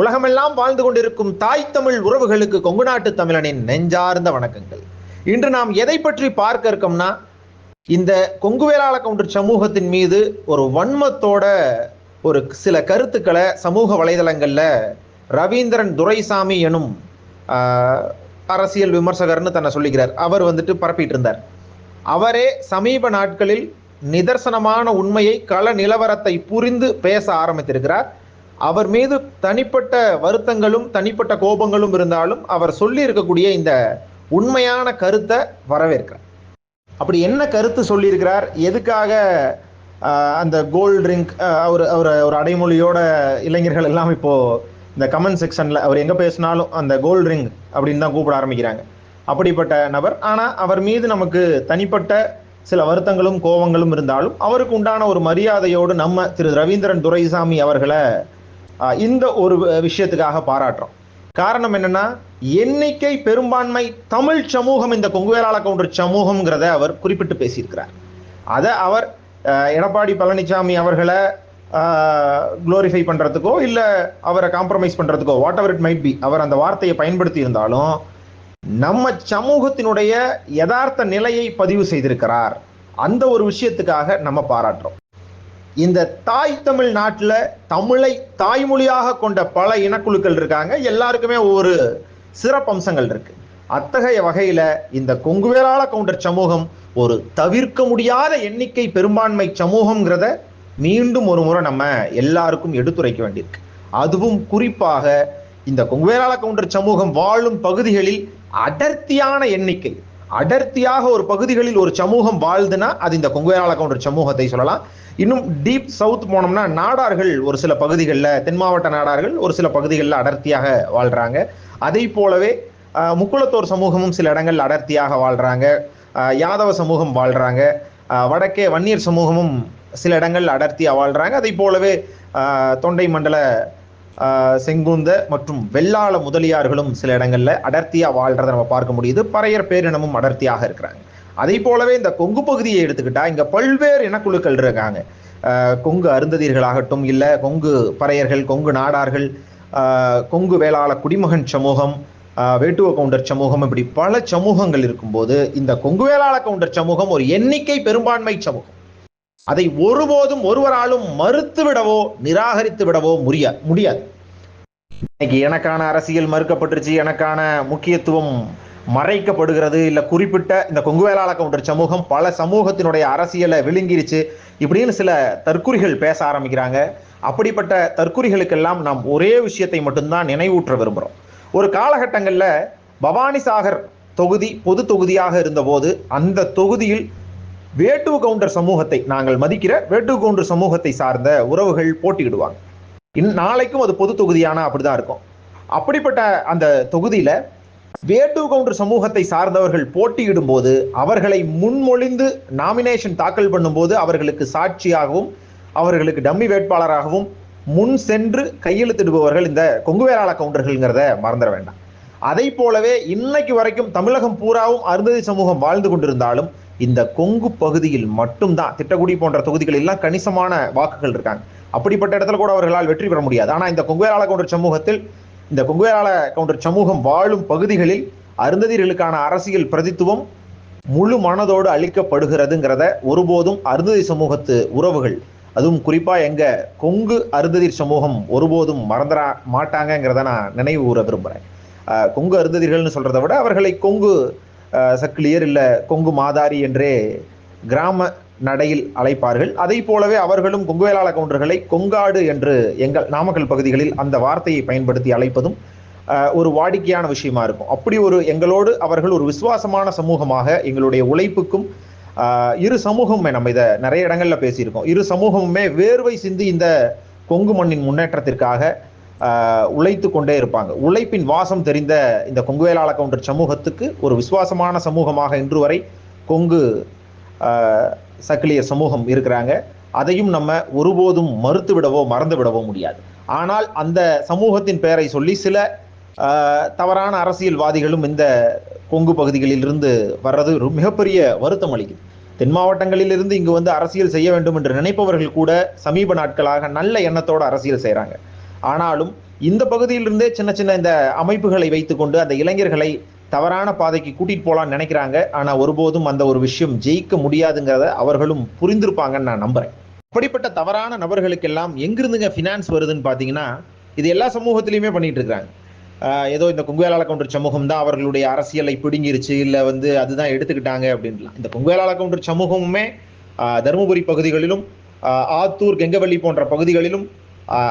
உலகமெல்லாம் வாழ்ந்து கொண்டிருக்கும் தாய் தமிழ் உறவுகளுக்கு கொங்கு நாட்டு தமிழனின் நெஞ்சார்ந்த வணக்கங்கள். இன்று நாம் எதை பற்றி பார்க்க இருக்கோம்னா இந்த கொங்கு வேளாள கவுண்டர் சமூகத்தின் மீது ஒரு வன்மத்தோட ஒரு சில கருத்துக்களை சமூக வலைதளங்கள்ல ரவீந்திரன் துரைசாமி எனும் அரசியல் விமர்சகர்னு தன்னை சொல்லிக்கிறார். அவர் வந்துட்டு பரப்பிட்டு இருந்தார். அவரே சமீப நாட்களில் நிதர்சனமான உண்மையை கள நிலவரத்தை புரிந்து பேச ஆரம்பித்திருக்கிறார். அவர் மீது தனிப்பட்ட வருத்தங்களும் தனிப்பட்ட கோபங்களும் இருந்தாலும் அவர் சொல்லி இருக்கக்கூடிய இந்த உண்மையான கருத்தை வரவேற்கிறார். அப்படி என்ன கருத்து சொல்லியிருக்கிறார்? எதுக்காக அந்த கோல்ட் ட்ரிங்க் அவர் அவர் ஒரு அடைமொழியோட இளைஞர்கள் எல்லாம் இப்போ இந்த கமெண்ட் செக்ஷன்ல அவர் எங்க பேசினாலும் அந்த கோல்ட் ரிங் அப்படின்னு தான் கூப்பிட ஆரம்பிக்கிறாங்க. அப்படிப்பட்ட நபர். ஆனா அவர் மீது நமக்கு தனிப்பட்ட சில வருத்தங்களும் கோபங்களும் இருந்தாலும் அவருக்கு உண்டான ஒரு மரியாதையோடு நம்ம திரு ரவீந்திரன் துரைசாமி அவர்களை இந்த ஒரு விஷயத்துக்காக பாராட்டுறோம். காரணம் என்னன்னா எண்ணிக்கை பெரும்பான்மை தமிழ் சமூகம் இந்த கொங்குவேலாள கவுண்டர் சமூகம்ங்கிறத அவர் குறிப்பிட்டு பேசியிருக்கிறார். அதை அவர் எடப்பாடி பழனிசாமி அவர்களை குளோரிஃபை பண்ணுறதுக்கோ இல்லை அவரை காம்ப்ரமைஸ் பண்ணுறதுக்கோ whatever it might be அவர் அந்த வார்த்தையை பயன்படுத்தி இருந்தாலும் நம்ம சமூகத்தினுடைய யதார்த்த நிலையை பதிவு செய்திருக்கிறார். அந்த ஒரு விஷயத்துக்காக நம்ம பாராட்டுறோம். இந்த தாய் தமிழ் நாட்டில் தமிழை தாய்மொழியாக கொண்ட பல இனக்குழுக்கள் இருக்காங்க. எல்லாருக்குமே ஒவ்வொரு சிறப்பம்சங்கள் இருக்கு. அத்தகைய வகையில இந்த கொங்குவேளாள கவுண்டர் சமூகம் ஒரு தவிர்க்க முடியாத எண்ணிக்கை பெரும்பான்மை சமூகம்ங்கிறத மீண்டும் ஒரு முறை நம்ம எல்லாருக்கும் எடுத்துரைக்க வேண்டியிருக்கு. அதுவும் குறிப்பாக இந்த கொங்குவேளாள கவுண்டர் சமூகம் வாழும் பகுதிகளில் அடர்த்தியான எண்ணிக்கை. அடர்த்தியாக ஒரு பகுதிகளில் ஒரு சமூகம் வாழ்துன்னா அது இந்த கொங்குவேளாள கவுண்டர் சமூகத்தை சொல்லலாம். இன்னும் டீப் சவுத் போனோம்னா நாடார்கள் ஒரு சில பகுதிகளில் தென் மாவட்ட நாடார்கள் ஒரு சில பகுதிகளில் அடர்த்தியாக வாழ்கிறாங்க அதை போலவே முக்குளத்தோர் சமூகமும் சில இடங்கள்ல அடர்த்தியாக வாழ்கிறாங்க யாதவ சமூகம் வாழ்கிறாங்க வடக்கே வன்னியர் சமூகமும் சில இடங்கள் அடர்த்தியாக வாழ்கிறாங்க அதை போலவே தொண்டை மண்டல செங்குந்த மற்றும் வெள்ளாள முதலியார்களும் சில இடங்களில் அடர்த்தியாக வாழ்கிறத நம்ம பார்க்க முடியுது. பறையர் பேரினமும் அடர்த்தியாக இருக்கிறாங்க. அதை போலவே இந்த கொங்கு பகுதியை எடுத்துக்கிட்டா இங்க பல்வேறு இனக்குழுக்கள் இருக்காங்க. கொங்கு அருந்ததியர்களாகட்டும் இல்ல கொங்கு பறையர்கள் கொங்கு நாடார்கள் ஆஹ், கொங்கு வேளாள குடிமகன் சமூகம் ஆஹ், வேட்டுவ கவுண்டர் சமூகம் இப்படி பல சமூகங்கள் இருக்கும்போது இந்த கொங்கு வேளாள கவுண்டர் சமூகம் ஒரு எண்ணிக்கை பெரும்பான்மை சமூகம். அதை ஒருபோதும் ஒருவராலும் மறுத்து விடவோ நிராகரித்து விடவோ முடியா முடியாது. இன்னைக்கு எனக்கான அரசியல் மறுக்கப்பட்டுருச்சு எனக்கான முக்கியத்துவம் மறைக்கப்படுகிறது இல்லை குறிப்பிட்ட இந்த கொங்கு வேளாள கவுண்டர் சமூகம் பல சமூகத்தினுடைய அரசியலை விழுங்கிருச்சு இப்படின்னு சில தற்குறிகள் பேச ஆரம்பிக்கிறாங்க. அப்படிப்பட்ட தற்குறிகளுக்கெல்லாம் நாம் ஒரே விஷயத்தை மட்டும்தான் நினைவூற்ற விரும்புகிறோம் ஒரு காலகட்டங்களில் பவானிசாகர் தொகுதி பொது தொகுதியாக இருந்தபோது அந்த தொகுதியில் வேட்டு கவுண்டர் சமூகத்தை நாங்கள் மதிக்கிற வேட்டு கவுண்டர் சமூகத்தை சார்ந்த உறவுகள் போட்டியிடுவாங்க. இன் நாளைக்கும் அது பொது தொகுதியானா அப்படிதான் இருக்கும். அப்படிப்பட்ட அந்த தொகுதியில வேட்டு கவுண்டர் சமூகத்தை சார்ந்தவர்கள் போட்டியிடும் போது அவர்களை முன்மொழிந்து நாமினேஷன் தாக்கல் பண்ணும்போது அவர்களுக்கு சாட்சியாகவும் அவர்களுக்கு டம்மி வேட்பாளராகவும் முன் சென்று கையெழுத்திடுபவர்கள் இந்த கொங்கு வேளாள கவுண்டர்கள்ங்கிறத மறந்துட வேண்டாம். அதை போலவே இன்னைக்கு வரைக்கும் தமிழகம் பூராவும் அருந்ததி சமூகம் வாழ்ந்து கொண்டிருந்தாலும் இந்த கொங்கு பகுதியில் மட்டும்தான் திட்டக்குடி போன்ற தொகுதிகளில் எல்லாம் கணிசமான வாக்குகள் இருக்காங்க. அப்படிப்பட்ட இடத்துல கூட அவர்களால் வெற்றி பெற முடியாது. ஆனா இந்த கொங்கு வேளாள கவுண்டர் சமூகத்தில் இந்த கொங்குவேராள கவுண்டர் சமூகம் வாழும் பகுதிகளில் அருந்ததியர்களுக்கான அரசியல் பிரதித்துவம் முழு மனதோடு அளிக்கப்படுகிறதுங்கிறத ஒருபோதும் அருந்ததி சமூகத்து உறவுகள் அதுவும் குறிப்பா எங்க கொங்கு அருந்ததிர் சமூகம் ஒருபோதும் மறந்துடா மாட்டாங்கங்கிறத நான் நினைவு கூற விரும்புகிறேன் கொங்கு அருந்ததிர்கள்னு சொல்றதை விட அவர்களை கொங்கு ஆஹ் சக்கிலியர் கொங்கு மாதாரி என்றே கிராம நடையில் அழைப்பார்கள். அதை போலவே அவர்களும் கொங்குவேளாள கவுண்டர்களை கொங்காடு என்று எங்கள் நாமக்கல் பகுதிகளில் அந்த வார்த்தையை பயன்படுத்தி அழைப்பதும் ஒரு வாடிக்கையான விஷயமா இருக்கும். அப்படி ஒரு எங்களோடு அவர்கள் ஒரு விசுவாசமான சமூகமாக எங்களுடைய உழைப்புக்கும் இரு சமூகமுமே நம்ம இதை நிறைய இடங்களில் பேசியிருக்கோம். இரு சமூகமுமே வேர்வை சிந்தி இந்த கொங்கு மண்ணின் முன்னேற்றத்திற்காக உழைத்து கொண்டே இருப்பாங்க. உழைப்பின் வாசம் தெரிந்த இந்த கொங்குவேலாள கவுண்டர் சமூகத்துக்கு ஒரு விசுவாசமான சமூகமாக இன்று வரை கொங்கு சக்கிலிய சமூகம் இருக்கிறாங்க. அதையும் நம்ம ஒருபோதும் மறுத்து விடவோ மறந்து விடவோ முடியாது. ஆனால் அந்த சமூகத்தின் பெயரை சொல்லி சில தவறான அரசியல்வாதிகளும் இந்த கொங்கு பகுதிகளில் இருந்து வர்றது மிகப்பெரிய வருத்தம் அளிக்குது. தென் மாவட்டங்களில் இருந்து இங்கு வந்து அரசியல் செய்ய வேண்டும் என்று நினைப்பவர்கள் கூட சமீப நாட்களாக நல்ல எண்ணத்தோடு அரசியல் செய்கிறாங்க ஆனாலும் இந்த பகுதியிலிருந்தே சின்ன சின்ன இந்த அமைப்புகளை வைத்துக்கொண்டு அந்த இளைஞர்களை தவறான பாதைக்கு கூட்டிட்டு போகலான்னு நினைக்கிறாங்க. ஆனா ஒருபோதும் அந்த ஒரு விஷயம் ஜெயிக்க முடியாதுங்கிறத அவர்களும் புரிந்திருப்பாங்கன்னு நான் நம்புறேன். அப்படிப்பட்ட தவறான நபர்களுக்கெல்லாம் எங்கிருந்துங்க ஃபினான்ஸ் வருதுன்னு பாத்தீங்கன்னா இது எல்லா சமூகத்திலையுமே பண்ணிட்டு இருக்கிறாங்க. ஏதோ இந்த குங்குவேலாள கவுண்டர் சமூகம் தான் அவர்களுடைய அரசியலை பிடுங்கிருச்சு இல்ல வந்து அதுதான் எடுத்துக்கிட்டாங்க அப்படின்லாம். இந்த குங்குவேலாள கவுண்டர் சமூகமுமே தருமபுரி பகுதிகளிலும் ஆத்தூர் கெங்கவள்ளி போன்ற பகுதிகளிலும்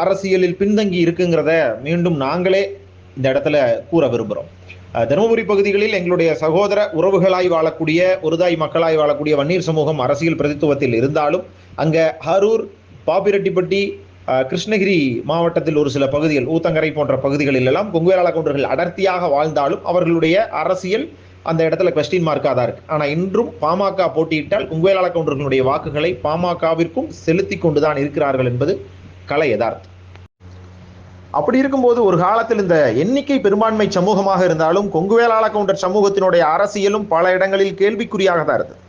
அரசியலில் பின்தங்கி இருக்குங்கிறத மீண்டும் நாங்களே இந்த இடத்துல கூற விரும்புகிறோம் தருமபுரி பகுதிகளில் எங்களுடைய சகோதர உறவுகளாய் வாழக்கூடிய ஒருதாய் மக்களாய் வாழக்கூடிய வன்னீர் சமூகம் அரசியல் பிரதித்துவத்தில் இருந்தாலும் அங்க ஹரூர் பாப்பிரெட்டிப்பட்டி கிருஷ்ணகிரி மாவட்டத்தில் ஒரு சில பகுதிகள் ஊத்தங்கரை போன்ற பகுதிகளில் எல்லாம் கொங்குவேலாள கவுண்டர்கள் அடர்த்தியாக வாழ்ந்தாலும் அவர்களுடைய அரசியல் அந்த இடத்துல கொஸ்டின் மார்க்காக தான் இருக்கு. ஆனால் இன்றும் பாமக போட்டியிட்டால் கொங்குவேலாள கவுண்டர்களுடைய வாக்குகளை பாமகவிற்கும் செலுத்தி கொண்டுதான் இருக்கிறார்கள் என்பது கலை யதார்த்தம். அப்படி இருக்கும்போது ஒரு காலத்தில் இந்த எண்ணிக்கை பெரும்பான்மை சமூகமாக இருந்தாலும் கொங்குவேலாள கவுண்டர் சமூகத்தினுடைய அரசியலும் பல இடங்களில் கேள்விக்குறியாக தான் இருந்தது.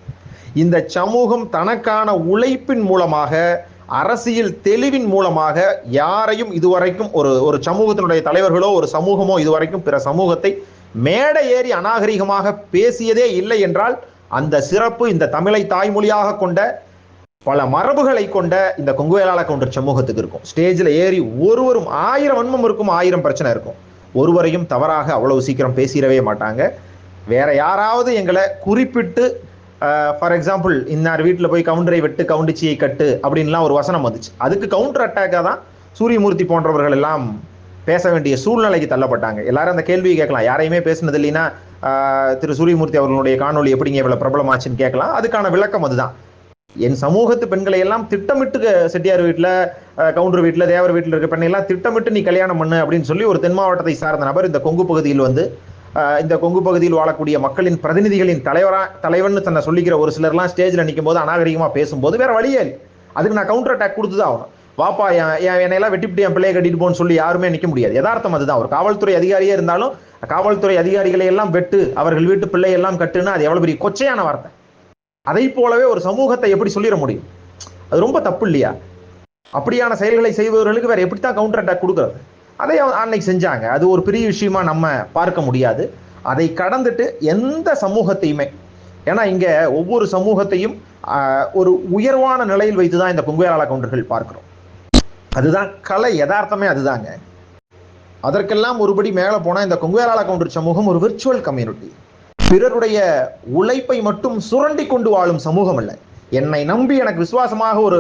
இந்த சமூகம் தனக்கான உழைப்பின் மூலமாக அரசியல் தெளிவின் மூலமாக யாரையும் இதுவரைக்கும் ஒரு ஒரு சமூகத்தினுடைய தலைவர்களோ ஒரு சமூகமோ இதுவரைக்கும் பிற சமூகத்தை மேடை ஏறி அநாகரிகமாக பேசியதே இல்லை என்றால் அந்த சிறப்பு இந்த தமிழை தாய்மொழியாக கொண்ட பல மரபுகளை கொண்ட இந்த கொங்குவேலாள கவுண்டர் சமூகத்துக்கு இருக்கும். ஸ்டேஜில் ஏறி ஒருவரும் ஆயிரம் வன்மம் இருக்கும் ஆயிரம் பிரச்சனை இருக்கும். ஒருவரையும் தவறாக அவ்வளவு சீக்கிரம் பேசிடவே மாட்டாங்க. வேற யாராவது எங்களை குறிப்பிட்டு ஃபார் எக்ஸாம்பிள் இன்னார் வீட்டில் போய் கவுண்டரை வெட்டு கவுண்டிச்சியை கட்டு அப்படின்லாம் ஒரு வசனம் வந்துச்சு. அதுக்கு கவுண்டர் அட்டாக்காக தான் சூரியமூர்த்தி போன்றவர்கள் எல்லாம் பேச வேண்டிய சூழ்நிலைக்கு தள்ளப்பட்டாங்க. எல்லாரும் அந்த கேள்வியை கேட்கலாம். யாரையுமே பேசினது இல்லைன்னா திரு சூரியமூர்த்தி அவர்களுடைய காணொளி எப்படிங்க இவ்வளோ பிரபலமாச்சுன்னு கேட்கலாம். அதுக்கான விளக்கம் அதுதான். என் சமூகத்து பெண்களை எல்லாம் திட்டமிட்டு செட்டியார் வீட்டில் கவுண்டர் வீட்டில் தேவர் வீட்டில் இருக்க பெண்ணை எல்லாம் திட்டமிட்டு நீ கல்யாணம் பண்ணு அப்படின்னு சொல்லி ஒரு தென் மாவட்டத்தை சார்ந்த நபர் இந்த கொங்கு பகுதியில் வந்து இந்த கொங்கு பகுதியில் வாழக்கூடிய மக்களின் பிரதிநிதிகளின் தலைவரா தலைவர்னு தன்னை சொல்லிக்கிற ஒரு சிலர்லாம் ஸ்டேஜில் நிற்கும் போது அநாகரிகமாக பேசும்போது வேற வழியே இல்லை. அதுக்கு நான் கவுண்டர் அட்டாக் கொடுத்து தான் ஆகணும். வாப்பா என் என்னையெல்லாம் வெட்டிப்பிட்டு என் பிள்ளையை கட்டிட்டு போன்னு சொல்லி யாருமே நிற்க முடியாது. யதார்த்தம் அதுதான். ஒரு காவல்துறை அதிகாரியே இருந்தாலும் காவல்துறை அதிகாரிகளை எல்லாம் வெட்டு அவர்கள் வீட்டு பிள்ளை எல்லாம் அது எவ்வளோ பெரிய கொச்சையான வார்த்தை. அதை போலவே ஒரு சமூகத்தை எப்படி சொல்லிட முடியும்? அது ரொம்ப தப்பு இல்லையா? அப்படியான செயல்களை செய்பவர்களுக்கு வேற எப்படி தான் கவுண்டர் அட்டாக் கொடுக்கறது? அதை அன்னைக்கு செஞ்சாங்க. அது ஒரு பெரிய விஷயமா நம்ம பார்க்க முடியாது. அதை கடந்துட்டு எந்த சமூகத்தையுமே ஏன்னா இங்க ஒவ்வொரு சமூகத்தையும் ஒரு உயர்வான நிலையில் வைத்து தான் இந்த குங்குவேலாள கவுண்டர்கள் பார்க்கிறோம். அதுதான் கலை. யதார்த்தமே அதுதாங்க. அதற்கெல்லாம் ஒருபடி மேலே போனால் இந்த கொங்குவேலாள கவுண்டர் சமூகம் ஒரு விர்ச்சுவல் கம்யூனிட்டி பிறருடைய உழைப்பை மட்டும் சுரண்டி கொண்டு வாழும் சமூகம் அல்ல. என்னை நம்பி எனக்கு விசுவாசமாக ஒரு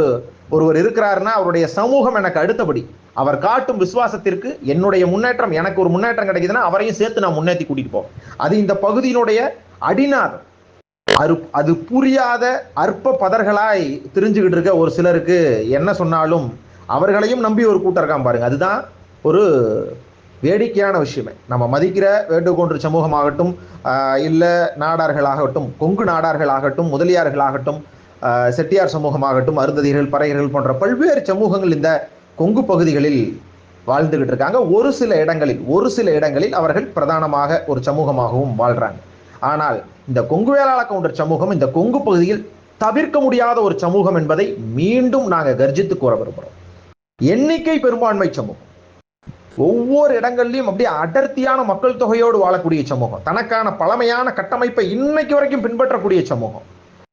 ஒருவர் இருக்கிறாருன்னா அவருடைய சமூகம் எனக்கு அடுத்தபடி. அவர் காட்டும் விசுவாசத்திற்கு என்னுடைய முன்னேற்றம் எனக்கு ஒரு முன்னேற்றம் கிடைக்குதுன்னா அவரையும் சேர்த்து நான் முன்னேற்றி கூட்டிட்டு போவோம் அது இந்த பகுதியினுடைய அடிநாதம். அரு அது புரியாத அற்ப பதர்களாய் தெரிஞ்சுக்கிட்டு இருக்க ஒரு சிலருக்கு என்ன சொன்னாலும் அவர்களையும் நம்பி ஒரு கூட்டம் இருக்கான் பாருங்க. அதுதான் ஒரு வேடிக்கையான விஷயமே. நம்ம மதிக்கிற வேண்டுகோன்று சமூகமாகட்டும் இல்லை நாடார்களாகட்டும் கொங்கு நாடார்களாகட்டும் முதலியார்களாகட்டும் செட்டியார் சமூகமாகட்டும் அருந்ததிகள் பறையர்கள் போன்ற பல்வேறு சமூகங்கள் இந்த கொங்கு பகுதிகளில் வாழ்ந்துகிட்டு இருக்காங்க. ஒரு சில இடங்களில் ஒரு சில இடங்களில் அவர்கள் பிரதானமாக ஒரு சமூகமாகவும் வாழ்றாங்க. ஆனால் இந்த கொங்கு வேளாள கவுண்டர் சமூகம் இந்த கொங்கு பகுதியில் தவிர்க்க முடியாத ஒரு சமூகம் என்பதை மீண்டும் நாங்கள் கர்ஜித்து கூற விரும்புகிறோம் எண்ணிக்கை பெரும்பான்மை சமூகம். ஒவ்வொரு இடங்கள்லயும் அப்படியே அடர்த்தியான மக்கள் தொகையோடு வாழக்கூடிய சமூகம். தனக்கான பழமையான கட்டமைப்பை இன்னைக்கு வரைக்கும் பின்பற்றக்கூடிய சமூகம்.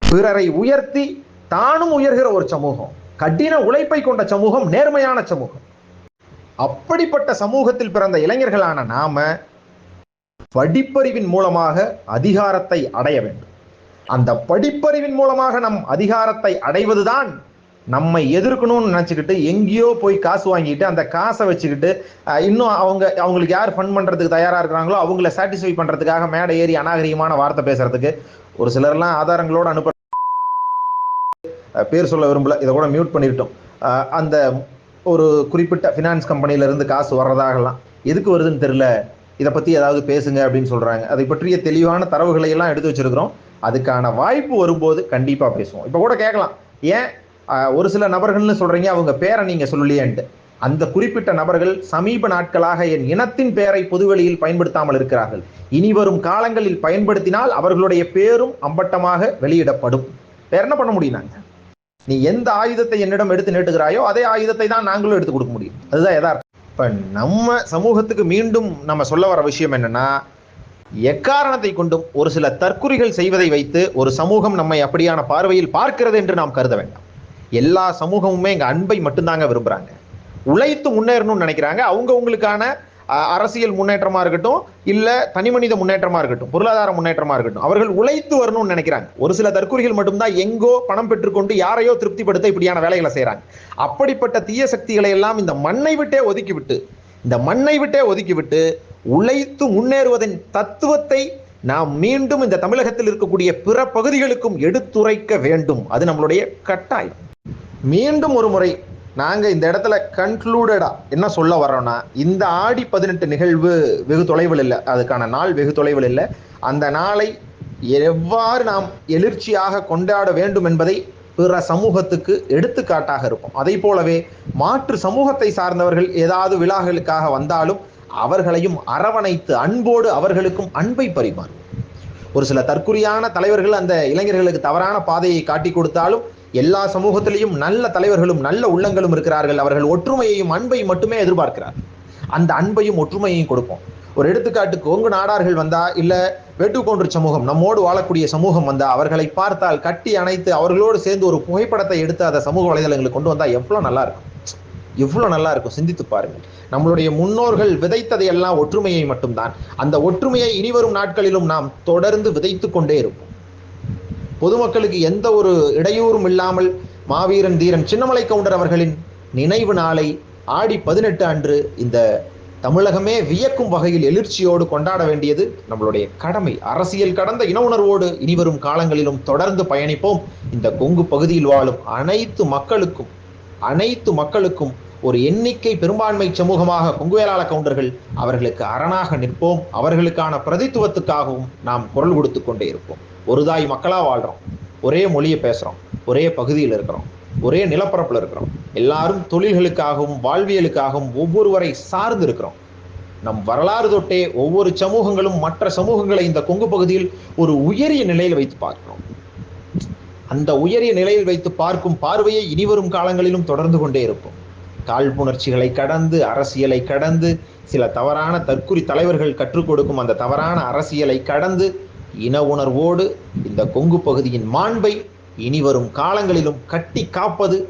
பிறரை உயர்த்தி தானும் உயர்கிற ஒரு சமூகம். கடின உழைப்பை கொண்ட சமூகம் நேர்மையான சமூகம். அப்படிப்பட்ட சமூகத்தில் பிறந்த இளைஞர்களான நாம படிப்பறிவின் மூலமாக அதிகாரத்தை அடைய வேண்டும். அந்த படிப்பறிவின் மூலமாக நம் அதிகாரத்தை அடைவதுதான் நம்ம எதிர்க்கணும்னு நினச்சிக்கிட்டு எங்கேயோ போய் காசு வாங்கிட்டு அந்த காசை வச்சுக்கிட்டு இன்னும் அவங்க அவங்களுக்கு யார் ஃபண்ட் பண்ணுறதுக்கு தயாராக இருக்கிறாங்களோ அவங்கள சாட்டிஸ்ஃபை பண்ணுறதுக்காக மேடை ஏறி அநாகரிகமான வார்த்தை பேசுறதுக்கு ஒரு சிலர்லாம் ஆதாரங்களோடு அனுப்ப பேர் சொல்ல விரும்பல. இதை கூட மியூட் பண்ணிட்டோம். அந்த ஒரு குறிப்பிட்ட ஃபினான்ஸ் கம்பெனியிலேருந்து காசு வர்றதாகலாம். எதுக்கு வருதுன்னு தெரில இதை பற்றி ஏதாவது பேசுங்க அப்படின்னு சொல்கிறாங்க அதை பற்றிய தெளிவான தரவுகளை எல்லாம் எடுத்து வச்சிருக்கிறோம். அதுக்கான வாய்ப்பு வரும்போது கண்டிப்பாக பேசுவோம். இப்போ கூட கேட்கலாம். ஏன் ஒரு சில நபர்கள்னு சொல்றீங்க அவங்க பேரை நீங்க சொல்லலையேன்ட்டு. அந்த குறிப்பிட்ட நபர்கள் சமீப நாட்களாக என் இனத்தின் பெயரை பொதுவெளியில் பயன்படுத்தாமல் இருக்கிறார்கள். இனி வரும் காலங்களில் பயன்படுத்தினால் அவர்களுடைய பேரும் அம்பட்டமாக வெளியிடப்படும். வேற என்ன பண்ண முடியும் நாங்க? நீ எந்த ஆயுதத்தை என்னிடம் எடுத்து நீட்டுகிறாயோ அதே ஆயுதத்தை தான் நாங்களும் எடுத்து கொடுக்க முடியும். அதுதான் எதார்த்தம் இப்ப நம்ம சமூகத்துக்கு மீண்டும் நம்ம சொல்ல வர விஷயம் என்னன்னா எக்காரணத்தை கொண்டும் ஒரு சில தற்குறிகள் செய்வதை வைத்து ஒரு சமூகம் நம்மை அப்படியான பார்வையில் பார்க்கிறது என்று நாம் கருத வேண்டாம். எல்லா சமூகமுமே இங்கே அன்பை மட்டும்தாங்க விரும்புகிறாங்க உழைத்து முன்னேறணும்னு நினைக்கிறாங்க. அவங்கவுங்களுக்கான அரசியல் முன்னேற்றமா இருக்கட்டும் இல்ல தனிமனித முன்னேற்றமா இருக்கட்டும் பொருளாதார முன்னேற்றமா இருக்கட்டும் அவர்கள் உழைத்து வரணும்னு நினைக்கிறாங்க. ஒரு சில தற்குறிகள் மட்டும்தான் எங்கோ பணம் பெற்றுக்கொண்டு யாரையோ திருப்திப்படுத்த இப்படியான வேலைகளை செய்கிறாங்க அப்படிப்பட்ட தீய சக்திகளை எல்லாம் இந்த மண்ணை விட்டே ஒதுக்கிவிட்டு இந்த மண்ணை விட்டே ஒதுக்கிவிட்டு உழைத்து முன்னேறுவதன் தத்துவத்தை நாம் மீண்டும் இந்த தமிழகத்தில் இருக்கக்கூடிய பிற பகுதிகளுக்கும் எடுத்துரைக்க வேண்டும். அது நம்மளுடைய கட்டாயம். மீண்டும் ஒரு முறை நாங்க இந்த இடத்துல கன்க்ளூடடா என்ன சொல்ல வர்றோம்னா இந்த ஆடி பதினெட்டு நிகழ்வு வெகு தொலைவில் இல்லை. அதுக்கான நாள் வெகு தொலைவில் இல்லை. அந்த நாளை எவ்வாறு நாம் எழுச்சியாக கொண்டாட வேண்டும் என்பதை பிற சமூகத்துக்கு எடுத்துக்காட்டாக இருக்கும். அதை போலவே மாற்று சமூகத்தை சார்ந்தவர்கள் ஏதாவது விழாக்களுக்காக வந்தாலும் அவர்களையும் அரவணைத்து அன்போடு அவர்களுக்கும் அன்பை பரிமாறும் ஒரு சில தற்குறியான தலைவர்கள் அந்த இளைஞர்களுக்கு தவறான பாதையை காட்டி கொடுத்தாலும் எல்லா சமூகத்திலையும் நல்ல தலைவர்களும் நல்ல உள்ளங்களும் இருக்கிறார்கள். அவர்கள் ஒற்றுமையையும் அன்பையும் மட்டுமே எதிர்பார்க்கிறார். அந்த அன்பையும் ஒற்றுமையையும் கொடுப்போம். ஒரு எடுத்துக்காட்டுக்கு ஒங்கு நாடார்கள் வந்தா இல்ல வேட்டுக்கொன்று சமூகம் நம்மோடு வாழக்கூடிய சமூகம் வந்தா அவர்களை பார்த்தால் கட்டி அணைத்து அவர்களோடு சேர்ந்து ஒரு புகைப்படத்தை எடுத்து அதை சமூக வலைதளங்களுக்கு கொண்டு வந்தா எவ்வளவு நல்லா இருக்கும் எவ்வளவு நல்லா இருக்கும் சிந்தித்து பாருங்கள் நம்மளுடைய முன்னோர்கள் விதைத்ததையெல்லாம் ஒற்றுமையை மட்டும்தான். அந்த ஒற்றுமையை இனிவரும் நாட்களிலும் நாம் தொடர்ந்து விதைத்து கொண்டே இருப்போம். பொதுமக்களுக்கு எந்த ஒரு இடையூறும் இல்லாமல் மாவீரன் தீரன் சின்னமலை கவுண்டர் அவர்களின் நினைவு நாளை ஆடி பதினெட்டு அன்று இந்த தமிழகமே வியக்கும் வகையில் எழுச்சியோடு கொண்டாட வேண்டியது நம்மளுடைய கடமை. அரசியல் கடந்த இன உணர்வோடு இனிவரும் காலங்களிலும் தொடர்ந்து பயணிப்போம். இந்த கொங்கு பகுதியில் வாழும் அனைத்து மக்களுக்கும் அனைத்து மக்களுக்கும் ஒரு எண்ணிக்கை பெரும்பான்மை சமூகமாக கொங்குவேலாள கவுண்டர்கள் அவர்களுக்கு அரணாக நிற்போம். அவர்களுக்கான பிரதித்துவத்துக்காகவும் நாம் குரல் கொடுத்து கொண்டே இருப்போம். ஒரு தாய் மக்களாக வாழ்கிறோம் ஒரே மொழியை பேசுகிறோம் ஒரே பகுதியில் இருக்கிறோம். ஒரே நிலப்பரப்பில் இருக்கிறோம். எல்லாரும் தொழில்களுக்காகவும் வாழ்வியலுக்காகவும் ஒவ்வொருவரை சார்ந்து இருக்கிறோம். நம் வரலாறு தொட்டே ஒவ்வொரு சமூகங்களும் மற்ற சமூகங்களை இந்த கொங்கு பகுதியில் ஒரு உயரிய நிலையில் வைத்து பார்க்கிறோம். அந்த உயரிய நிலையில் வைத்து பார்க்கும் பார்வையை இனிவரும் காலங்களிலும் தொடர்ந்து கொண்டே இருக்கும் காழ்ப்புணர்ச்சிகளை கடந்து அரசியலை கடந்து சில தவறான தற்குறி தலைவர்கள் கற்றுக் கொடுக்கும் அந்த தவறான அரசியலை கடந்து இன உணர்வோடு இந்த கொங்கு பகுதியின் மாண்பை இனிவரும் காலங்களிலும் கட்டி காப்பது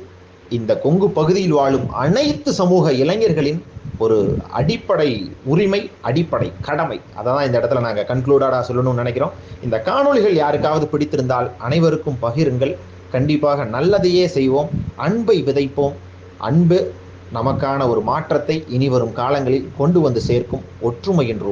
இந்த கொங்கு பகுதியில் வாழும் அனைத்து சமூக இளைஞர்களின் ஒரு அடிப்படை உரிமை அடிப்படை கடமை. அதை தான் இந்த இடத்துல நாங்கள் கன்க்ளூடடாக சொல்லணும்னு நினைக்கிறோம். இந்த காணொளிகள் யாருக்காவது பிடித்திருந்தால் அனைவருக்கும் பகிருங்கள். கண்டிப்பாக நல்லதையே செய்வோம். அன்பை விதைப்போம். அன்பு நமக்கான ஒரு மாற்றத்தை இனி வரும் காலங்களில் கொண்டு வந்து சேர்க்கும் ஒற்றுமை என்றும்